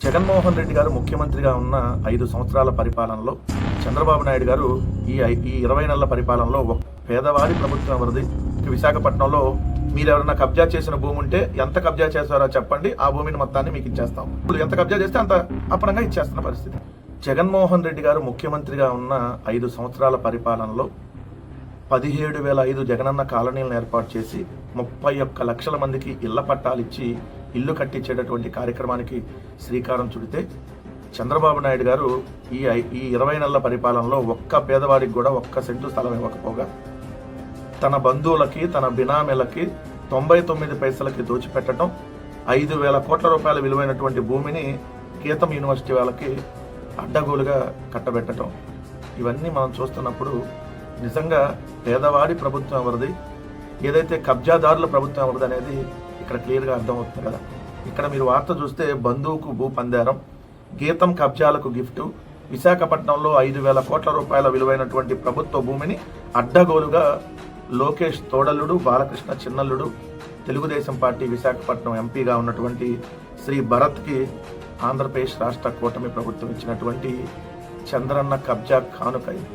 జగన్మోహన్ రెడ్డి గారు ముఖ్యమంత్రిగా ఉన్న ఐదు సంవత్సరాల పరిపాలనలో చంద్రబాబు నాయుడు గారు ఈ ఐ- ఈ ఇరవై నెలల పరిపాలనలో ఒక పేదవాడి ప్రభుత్వం ఎవరిది విశాఖపట్నంలో మీరు ఎవరైనా కబ్జా చేసిన భూమి ఉంటే ఎంత కబ్జా చేస్తారో చెప్పండి. ఆ భూమిని మొత్తాన్ని మీకు ఇచ్చేస్తాం. ఇప్పుడు ఎంత కబ్జా చేస్తే అంత అప్పనంగా ఇచ్చేస్తున్న పరిస్థితి. జగన్మోహన్ రెడ్డి గారు ముఖ్యమంత్రిగా ఉన్న ఐదు సంవత్సరాల పరిపాలనలో పదిహేడు వేల ఐదు జగనన్న కాలనీలను ఏర్పాటు చేసి ముప్పై ఒక్క లక్షల మందికి ఇళ్ళ పట్టాలు ఇచ్చి ఇల్లు కట్టించేటటువంటి కార్యక్రమానికి శ్రీకారం చుడితే చంద్రబాబు నాయుడు గారు ఈ ఈ ఇరవై నెలల పరిపాలనలో ఒక్క పేదవాడికి కూడా ఒక్క సెంటు స్థలం ఇవ్వకపోగా తన బంధువులకి తన బినామీలకి తొంభై తొమ్మిది పైసలకి దోచిపెట్టడం ఐదు వేల కోట్ల రూపాయల విలువైనటువంటి భూమిని గీతం యూనివర్సిటీ వాళ్ళకి అడ్డగోలుగా కట్టబెట్టడం ఇవన్నీ మనం చూస్తున్నప్పుడు నిజంగా పేదవాడి ప్రభుత్వం ఎవరిది? ఏదైతే కబ్జాదారుల ప్రభుత్వం ఎవరిది అనేది ఇక్కడ క్లియర్గా అర్థమవుతుంది కదా. ఇక్కడ మీరు వార్త చూస్తే బంధువుకు భూ పందారం గీతం కబ్జాలకు గిఫ్ట్ విశాఖపట్నంలో ఐదు వేల కోట్ల రూపాయల విలువైనటువంటి ప్రభుత్వ భూమిని అడ్డగోలుగా లోకేష్ తోడల్లుడు బాలకృష్ణ చిన్నల్లుడు తెలుగుదేశం పార్టీ విశాఖపట్నం ఎంపీగా ఉన్నటువంటి శ్రీ భరత్కి ఆంధ్రప్రదేశ్ రాష్ట్ర కూటమి ప్రభుత్వం ఇచ్చినటువంటి చంద్రన్న కబ్జా కానుక ఇది.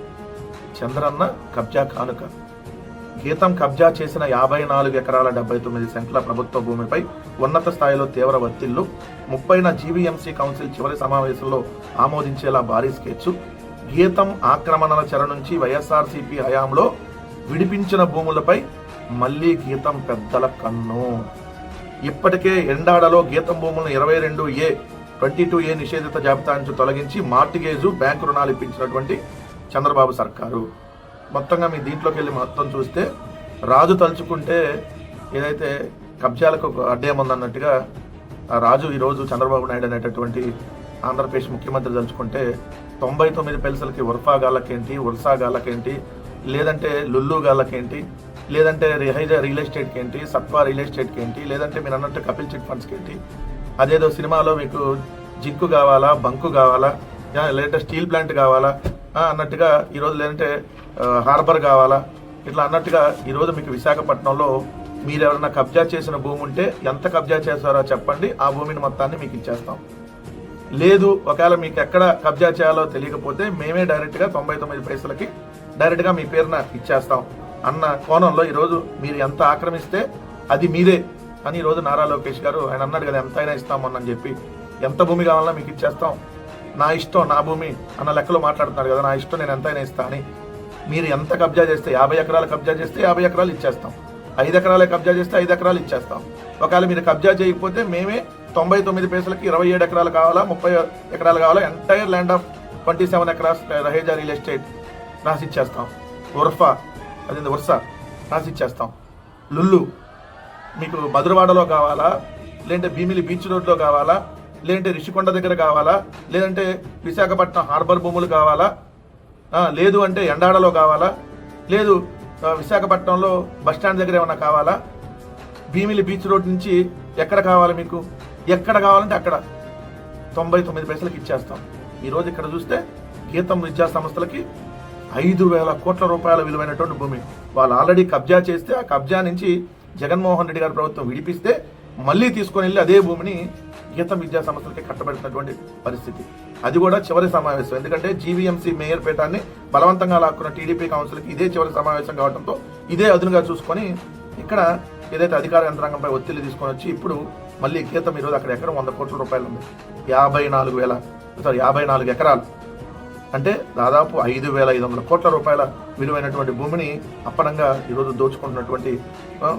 చంద్రన్న కబ్జా కానుక. గీతం కబ్జా చేసిన యాభై నాలుగు ఎకరాల డెబ్బై తొమ్మిది సెంట్ల ప్రభుత్వ భూమిపై ఉన్నత స్థాయిలో తీవ్ర ఒత్తిళ్ళు ముప్పైన జీవీఎంసీ కౌన్సిల్ చివరి సమావేశంలో ఆమోదించేలా భారీ స్కెచ్ గీతం ఆక్రమణల చెర నుంచి వైఎస్ఆర్సీపీ హయాంలో విడిపించిన భూములపై మళ్ళీ గీతం పెద్దల కన్ను. ఇప్పటికే ఎండాడలో గీతం భూములను ఇరవై రెండు ఏ ట్వంటీ టూ ఏ నిషేధిత జాబితా నుంచి తొలగించి మార్టిగేజు బ్యాంకు రుణాలు ఇప్పించినటువంటి చంద్రబాబు సర్కారు. మొత్తంగా మీ దీంట్లోకి వెళ్ళి మొత్తం చూస్తే రాజు తలుచుకుంటే ఏదైతే కబ్జాలకు ఒక అడ్డేముందన్నట్టుగా ఆ రాజు ఈరోజు చంద్రబాబు నాయుడు అనేటటువంటి ఆంధ్రప్రదేశ్ ముఖ్యమంత్రి తలుచుకుంటే తొంభై తొమ్మిది పెన్సలకి ఉర్ఫా గాళ్ళకేంటి ఉర్సా గాళ్ళకేంటి లేదంటే లుల్లు గాళ్ళకేంటి లేదంటే రిహైజ రియల్ ఎస్టేట్కి ఏంటి సత్వా రియల్ ఎస్టేట్కి ఏంటి లేదంటే మీరు అన్నట్టు కపిల్ చిట్ ఫండ్స్కి ఏంటి అదేదో సినిమాలో మీకు జింకు కావాలా బంకు కావాలా లేదంటే స్టీల్ ప్లాంట్ కావాలా అన్నట్టుగా ఈరోజు లేదంటే హార్బర్ కావాలా? ఇట్లా అన్నట్టుగా ఈరోజు మీకు విశాఖపట్నంలో మీరు ఎవరైనా కబ్జా చేసిన భూమి ఉంటే ఎంత కబ్జా చేస్తారో చెప్పండి. ఆ భూమిని మొత్తాన్ని మీకు ఇచ్చేస్తాం. లేదు ఒకవేళ మీకు ఎక్కడ కబ్జా చేయాలో తెలియకపోతే మేమే డైరెక్ట్గా తొంభై తొమ్మిది పైసలకి డైరెక్ట్గా మీ పేరున ఇచ్చేస్తాం అన్న కోణంలో ఈరోజు మీరు ఎంత ఆక్రమిస్తే అది మీదే అని ఈరోజు నారా లోకేష్ గారు ఆయన అన్నాడు కదా ఎంత అయినా ఇస్తామని చెప్పి. ఎంత భూమి కావాలన్నా మీకు ఇచ్చేస్తాం. నా ఇష్టం నా భూమి అన్న లెక్కలో మాట్లాడుతున్నారు కదా నా ఇష్టం నేను ఎంతైనా ఇస్తా అని. మీరు ఎంత కబ్జా చేస్తే యాభై ఎకరాలు కబ్జా చేస్తే యాభై ఎకరాలు ఇచ్చేస్తాం. ఐదు ఎకరాలే కబ్జా చేస్తే ఐదు ఎకరాలు ఇచ్చేస్తాం. ఒకవేళ మీరు కబ్జా చేయకపోతే మేమే తొంభై తొమ్మిది పైసలకి ఇరవై ఏడు ఎకరాలు కావాలా ముప్పై ఎకరాలు కావాలా entire land of twenty seven acres Raheja real estate రాసి ఇచ్చేస్తాం. ఉర్ఫా అది ఉర్సా రాసి ఇచ్చేస్తాం. లుల్లు మీకు మధురవాడలో కావాలా లేదంటే భీమిలి బీచ్ రోడ్లో కావాలా లేదంటే రిషికొండ దగ్గర కావాలా? లేదంటే విశాఖపట్నం హార్బర్ భూములు కావాలా? లేదు అంటే ఎండాడలో కావాలా? లేదు విశాఖపట్నంలో బస్ స్టాండ్ దగ్గర ఏమైనా కావాలా? భీమిలి బీచ్ రోడ్ నుంచి ఎక్కడ కావాలి మీకు? ఎక్కడ కావాలంటే అక్కడ. తొంభై తొమ్మిది పైసలకి ఇచ్చేస్తాం. ఈరోజు ఇక్కడ చూస్తే గీతం విద్యా సంస్థలకి ఐదు వేల కోట్ల రూపాయల విలువైనటువంటి భూమి. వాళ్ళు ఆల్రెడీ కబ్జా చేస్తే ఆ కబ్జా నుంచి జగన్మోహన్ రెడ్డి గారి ప్రభుత్వం విడిపిస్తే మళ్ళీ తీసుకొని వెళ్ళి అదే భూమిని గీతం విద్యా సంస్థలకి కట్టబెడుతున్నటువంటి పరిస్థితి. అది కూడా చివరి సమావేశం. ఎందుకంటే జీవీఎంసీ మేయర్ పీఠాన్ని బలవంతంగా లాక్కున్న టీడీపీ కౌన్సిల్కి ఇదే చివరి సమావేశం కావడంతో ఇదే అదునుగా చూసుకొని ఇక్కడ ఏదైతే అధికార యంత్రాంగంపై ఒత్తిడి తీసుకొని వచ్చి ఇప్పుడు మళ్ళీ గీతం ఈరోజు అక్కడ ఎకరం వంద కోట్ల రూపాయలు ఉంది. యాభై నాలుగు వేల సారీ యాభై నాలుగు ఎకరాలు. అంటే దాదాపు ఐదు వేల ఐదు వందల కోట్ల రూపాయల విలువైనటువంటి భూమిని అప్పనంగా ఈరోజు దోచుకుంటున్నటువంటి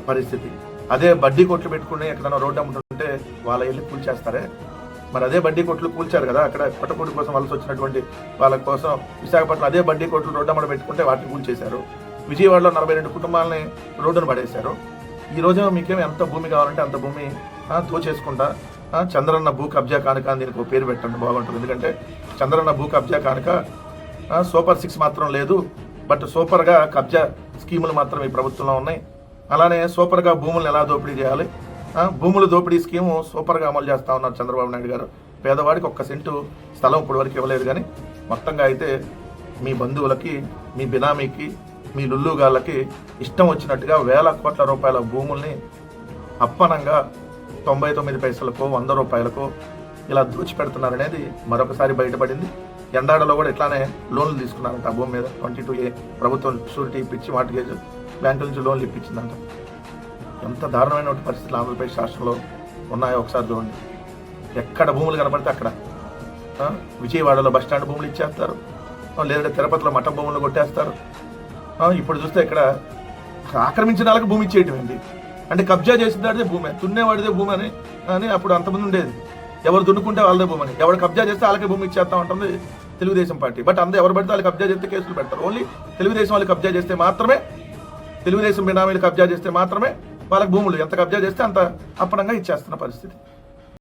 పరిస్థితి. అదే బడ్డీ కొట్లు పెట్టుకుని ఎక్కడైనా రోడ్డు అంటే వాళ్ళ వెళ్ళి కూల్చేస్తారే మరి అదే బడ్డీ కొట్లు కూల్చారు కదా అక్కడ పట్టకూడి కోసం వలస వచ్చినటువంటి వాళ్ళ కోసం విశాఖపట్నం అదే బడ్డీ కొట్లు రోడ్డు అమ్మడ పెట్టుకుంటే వాటిని కూల్చేశారు విజయవాడలో నలభై రెండు కుటుంబాలని రోడ్డును పడేశారు. ఈ రోజు మీకేం ఎంత భూమి కావాలంటే అంత భూమి తోచేసుకుంటా. దోచేసుకుంటా చంద్రన్న భూ కబ్జా కానుక అని దీనికి పేరు పెట్టండి బాగుంటుంది. ఎందుకంటే చంద్రన్న భూ కబ్జా కానుక సూపర్ సిక్స్ మాత్రం లేదు. బట్ సూపర్గా కబ్జా స్కీములు మాత్రం ఈ ప్రభుత్వంలో ఉన్నాయి. అలానే సూపర్గా భూములను ఎలా దోపిడీ చేయాలి? భూముల దోపిడీ స్కీము సూపర్గా అమలు చేస్తా ఉన్నారు చంద్రబాబు నాయుడు గారు. పేదవాడికి ఒక్క సెంటు స్థలం ఇప్పటి వరకు ఇవ్వలేదు కానీ మొత్తంగా అయితే మీ బంధువులకి మీ బినామీకి మీ లుల్లుగాళ్ళకి ఇష్టం వచ్చినట్టుగా వేల కోట్ల రూపాయల భూముల్ని అప్పనంగా తొంభై తొమ్మిది పైసలకు వంద రూపాయలకు ఇలా దోచిపెడుతున్నారనేది మరొకసారి బయటపడింది. ఎండాడలో కూడా ఇట్లానే లోన్లు తీసుకున్నారంట ఆ భూమి మీద. ట్వంటీ టూ ఏ ప్రభుత్వం షూరిటీ ఇప్పించి మార్టిగేజ్ బ్యాంకుల నుంచి లోన్లు ఇప్పించిందంట. ఎంత దారుణమైన పరిస్థితులు ఆంధ్రప్రదేశ్ రాష్ట్రంలో ఉన్నాయో ఒకసారి చూడండి. ఎక్కడ భూములు కనపడితే అక్కడ. విజయవాడలో బస్ స్టాండ్ భూములు ఇచ్చేస్తారు. లేదంటే తిరుపతిలో మఠ భూములు కొట్టేస్తారు. ఇప్పుడు చూస్తే ఇక్కడ ఆక్రమించిన వాళ్ళకి భూమి ఇచ్చేయటం ఏంటి? అంటే కబ్జా చేసినాడే భూమి దున్నేవాడిదే భూమి అని అని అప్పుడు అంతమంది ఉండేది. ఎవరు దున్నుకుంటే వాళ్ళదే భూమి అని. ఎవరు కబ్జా చేస్తే వాళ్ళకే భూమి ఇచ్చేస్తా ఉంటుంది తెలుగుదేశం పార్టీ. బట్ అందరూ ఎవరు పడితే వాళ్ళు కబ్జా చేస్తే కేసులు పెడతారు. ఓన్లీ తెలుగుదేశం వాళ్ళు కబ్జా చేస్తే మాత్రమే తెలుగుదేశం బినామీలు కబ్జా చేస్తే మాత్రమే వాళ్ళకి భూములు ఎంత కబ్జా చేస్తే అంత అప్పనంగా ఇచ్చేస్తున్న పరిస్థితి.